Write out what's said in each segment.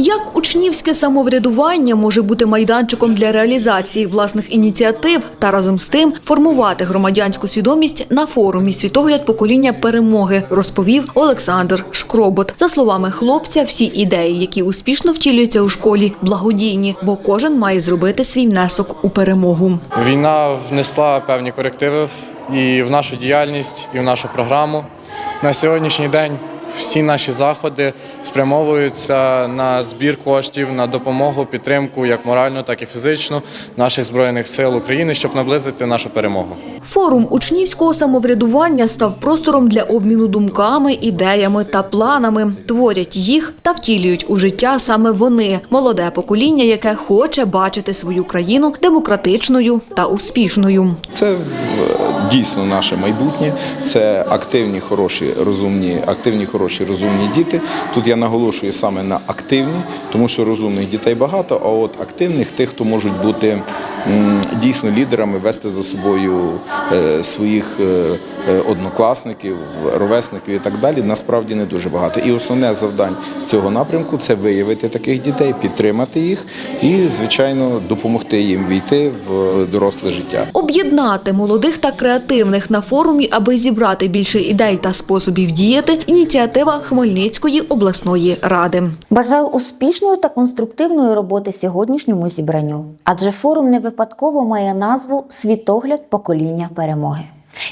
Як учнівське самоврядування може бути майданчиком для реалізації власних ініціатив та разом з тим формувати громадянську свідомість на форумі Світогляд покоління перемоги, розповів Олександр Шкробот. За словами хлопця, всі ідеї, які успішно втілюються у школі, благодійні, бо кожен має зробити свій внесок у перемогу. Війна внесла певні корективи і в нашу діяльність, і в нашу програму. На сьогоднішній день всі наші заходи спрямовуються на збір коштів, на допомогу, підтримку, як моральну, так і фізичну наших збройних сил України, щоб наблизити нашу перемогу. Форум учнівського самоврядування став простором для обміну думками, ідеями та планами. Творять їх та втілюють у життя саме вони, молоде покоління, яке хоче бачити свою країну демократичною та успішною. Це дійсно наше майбутнє. Це активні, хороші, розумні, активні, хороші, розумні діти. Тут я наголошую саме на активні, тому що розумних дітей багато. А от активних тих, хто можуть бути дійсно лідерами, вести за собою е, своїх е, однокласників, ровесників і так далі, насправді не дуже багато. І основне завдання цього напрямку це виявити таких дітей, підтримати їх і, звичайно, допомогти їм війти в доросле життя. Об'єднати молодих та креативних на форумі, аби зібрати більше ідей та способів діяти. Ініціатива Хмельницької обласної ради. Бажаю успішної та конструктивної роботи сьогоднішньому зібранню, адже форум не випадково має назву Світогляд покоління перемоги.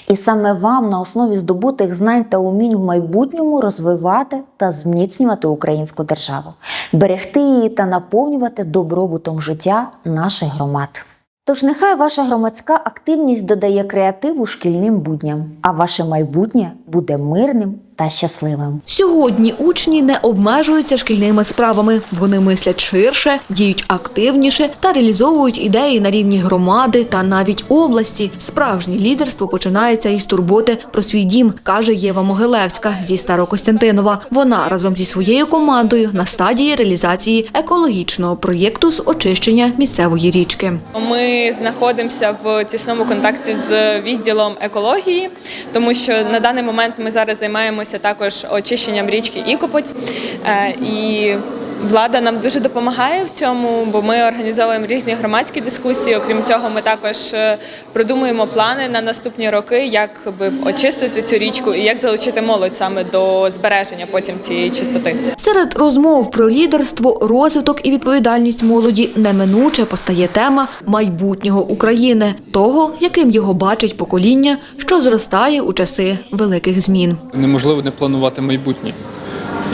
І саме вам на основі здобутих знань та умінь в майбутньому розвивати та зміцнювати українську державу, берегти її та наповнювати добробутом життя наших громад. Тож нехай ваша громадська активність додає креативу шкільним будням, а ваше майбутнє буде мирним та щасливим. Сьогодні учні не обмежуються шкільними справами. Вони мислять ширше, діють активніше та реалізовують ідеї на рівні громади та навіть області. Справжнє лідерство починається із турботи про свій дім, каже Єва Могилевська зі Старокостянтинова. Вона разом зі своєю командою на стадії реалізації екологічного проєкту з очищення місцевої річки. Ми знаходимося в тісному контакті з відділом екології, тому що на даний момент ми зараз займаємося також очищенням річки Ікопоть. Е, І влада нам дуже допомагає в цьому, бо ми організовуємо різні громадські дискусії. Окрім цього, ми також е, продумуємо плани на наступні роки, як би очистити цю річку і як залучити молодь саме до збереження потім цієї чистоти. Серед розмов про лідерство, розвиток і відповідальність молоді неминуче постає тема майбутнього України, того, яким його бачить покоління, що зростає у часи великих змін. неможливо не планувати майбутнє.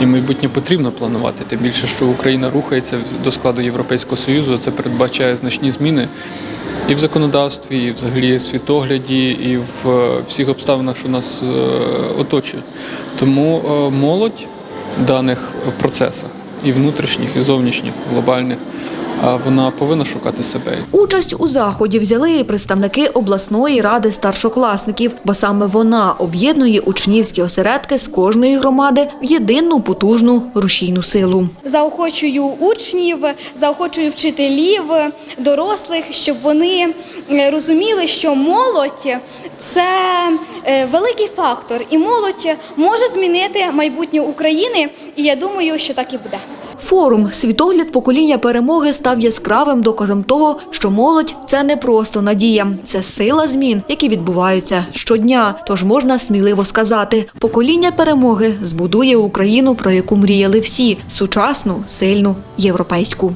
І майбутнє потрібно планувати. Тим більше, що Україна рухається до складу Європейського Союзу. Це передбачає значні зміни і в законодавстві, і взагалі світогляді, і в е, всіх обставинах, що нас е, оточують. Тому е, молодь в даних процесах і внутрішніх, і зовнішніх, глобальних, вона повинна шукати себе. Участь у заході взяли і представники обласної ради старшокласників, бо саме вона об'єднує учнівські осередки з кожної громади в єдину потужну рушійну силу. заохочую учнів, заохочую вчителів, дорослих, щоб вони е, розуміли, що молодь це е, великий фактор, і молодь може змінити майбутнє України. І я думаю, що так і буде. Форум Світогляд покоління перемоги став яскравим доказом того, що молодь це не просто надія, це сила змін, які відбуваються щодня. Тож можна сміливо сказати, покоління перемоги збудує Україну, про яку мріяли всі сучасну, сильну, європейську.